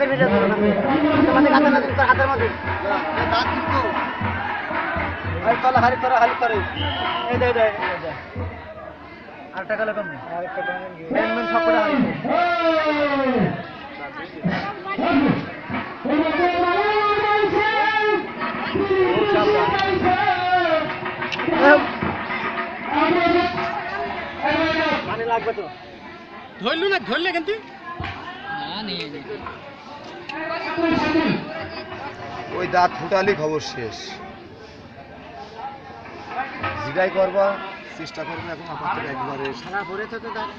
দাঁতের ভিতরে ধরো না। তোমাদের হাতের মধ্যে তোর হাতের মধ্যে। তলা তলা হাড়ি তলা। এই দে দে আর টাকা লাগাম আর টাকা মেন মেন সব করে তো ধরলু না ধরলে কিন্তু। ওই দাঁত ফুটালি খবর শেষ। জিগাই করবা চেষ্টা করবে এখন আপাতত একবারে। সারা ভরে তো দাঁত।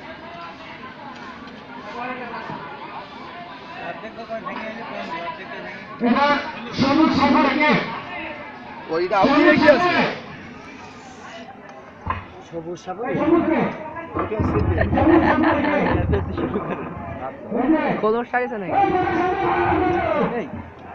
ওইটা আউট রেখে আছে সবুজ সবুজ কলর সাইজ নাকি?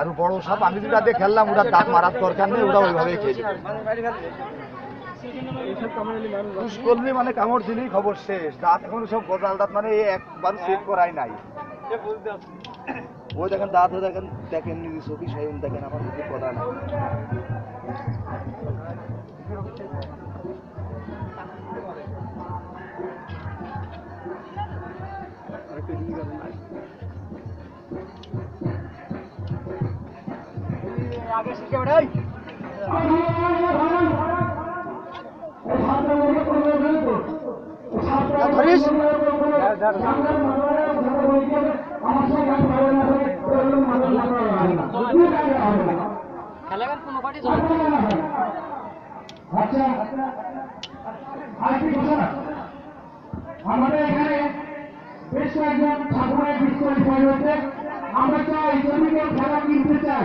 আর বড় সাপ, আমি যেটা দিয়ে খেললাম ওরা দাঁত মারার দরকার নেই ওরা ওইভাবেই যাবে করলি মানে কামড় দিলেই খবর শেষ। দাঁত এখন সব গজাল দাঁত মানে একবার চেক করাই নাই। ওই দেখেন, দাঁত দেখেন দেখেন নিজে সখী সাইন দেখেন, আমার কিছু কথা নাই। খেলাবেন কোনো পার্টি আমাদের এখানে বেশ কয়েকজন ঠাকুরের ডিসকোয়ালিফাই হয়েছে। আমরা চাই যদি কেউ খেলা কিনতে চাই